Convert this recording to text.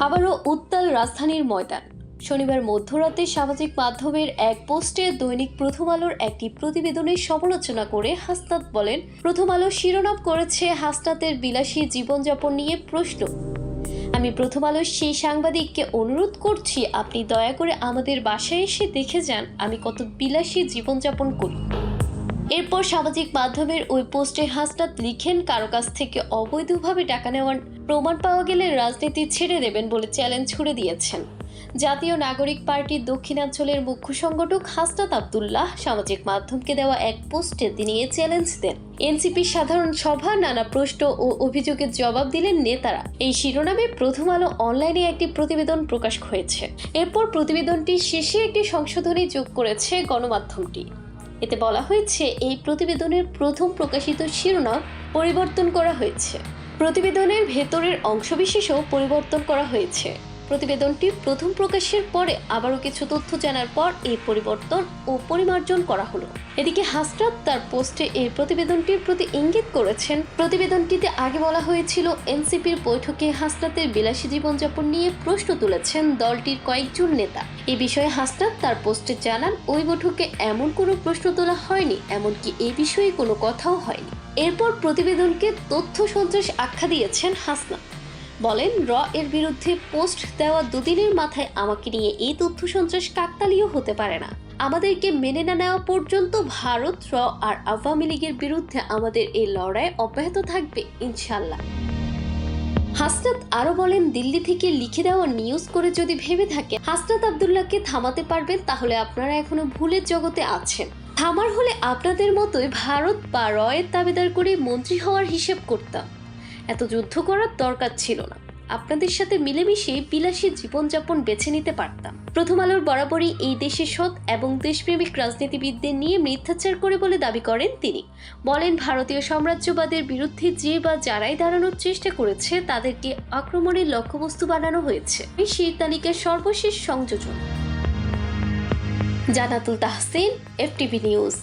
আবারও উত্তাল রাজধানীর ময়দান। শনিবার মধ্যরাতে সামাজিক মাধ্যমের এক পোস্টে দৈনিক প্রথম আলোর একটি প্রতিবেদনের সমালোচনা করে হাসনাত বলেন, প্রথম আলো শিরোনাম করেছে হাসনাতের বিলাসী জীবনযাপন নিয়ে প্রশ্ন। আমি প্রথম আলোর সেই সাংবাদিককে অনুরোধ করছি, আপনি দয়া করে আমাদের বাসায় এসে দেখে যান, আমি কত বিলাসী জীবনযাপন করি। এরপর সামাজিক মাধ্যমের ওই পোস্টে হাসনাত লিখেন, কারও কাছ থেকে অবৈধভাবে টাকা নেওয়ার প্রমাণ পাওয়া গেলে রাজনীতি ছেড়ে দেবেন বলে চ্যালেঞ্জ ছুড়ে দিয়েছেন। জাতীয় নাগরিক পার্টির দক্ষিণাঞ্চলের মুখ্য সংগঠক হাসনাত আবদুল্লাহ সামাজিক মাধ্যমকে দেওয়া এক পোস্টে তিনি এ চ্যালেঞ্জ দেন। এনসিপির সাধারণ সভা, নানা প্রশ্ন ও অভিযোগের জবাব দিলেন নেতারা। এই শিরোনামে প্রথম আলো অনলাইনে একটি প্রতিবেদন প্রকাশ হয়েছে। এরপর প্রতিবেদনটির শেষে একটি সংশোধনী যোগ করেছে গণমাধ্যমটি। এতে বলা হয়েছে, এই প্রতিবেদনের প্রথম প্রকাশিত শিরোনাম পরিবর্তন করা হয়েছে। প্রতিবেদনের ভেতরের অংশবিশেষও পরিবর্তন করা হয়েছে। প্রতিবেদনটি প্রথম প্রকাশের পরে আবারও কিছু তথ্য জানার পর এই পরিবর্তন ও পরিমার্জন করা হলো। এদিকে হাসরাত তার পোস্টে এই প্রতিবেদনটির প্রতি ইঙ্গিত করেছেন। প্রতিবেদনটিতে আগে বলা হয়েছিল, এনসিপির বৈঠকে হাসনাতের বিলাসী জীবনযাপন নিয়ে প্রশ্ন তুলেছেন দলটির কয়েকজন নেতা। এ বিষয়ে হাসনাত তার পোস্টে জানান, ওই বৈঠকে এমন কোনো প্রশ্ন তোলা হয়নি, এমনকি এই বিষয়ে কোনো কথাও হয়নি। এরপর প্রতিবেদনকে তথ্য সন্ত্রাস আখ্যা দিয়েছেন হাসনাত। বলেন, র এর বিরুদ্ধে পোস্ট দেওয়া দুদিনের মাথায় আমাকে নিয়ে এই তথ্য সন্ত্রাস কাকতালীয় হতে পারে না। আমাদেরকে মেনে না নেওয়া পর্যন্ত ভারত, র আর আওয়ামী লীগের বিরুদ্ধে আমাদের এই লড়াই অব্যাহত থাকবে ইনশাল্লাহ হাসনাত আরও বলেন, দিল্লি থেকে লিখে দেওয়া নিউজ করে যদি ভেবে থাকে, হাসনাত আবদুল্লাহকে থামাতে পারবেন, তাহলে আপনারা এখনও ভুলের জগতে আছেন। থামার হলে আপনাদের মতোই ভারত বা রয়ের দাবিদার করে মন্ত্রী হওয়ার হিসেব করতাম। এত যুদ্ধ করার দরকার ছিল না। আপনাদের সাথে মিলেমিশে বিলাসী জীবনযাপন বেছে নিতে পারতাম। প্রথম আলোর বরাবরই এই দেশে সৎ এবং দেশপ্রেমিক রাজনীতিবিদদের নিয়ে মিথ্যাচার করে বলে দাবি করেন তিনি। বলেন, ভারতীয় সাম্রাজ্যবাদের বিরুদ্ধে যে বা যারাই দাঁড়ানোর চেষ্টা করেছে, তাদেরকে আক্রমণের লক্ষ্যবস্তু বানানো হয়েছে। সেই তালিকার সর্বশেষ সংযোজন। Janatul Tahsin, FTV news.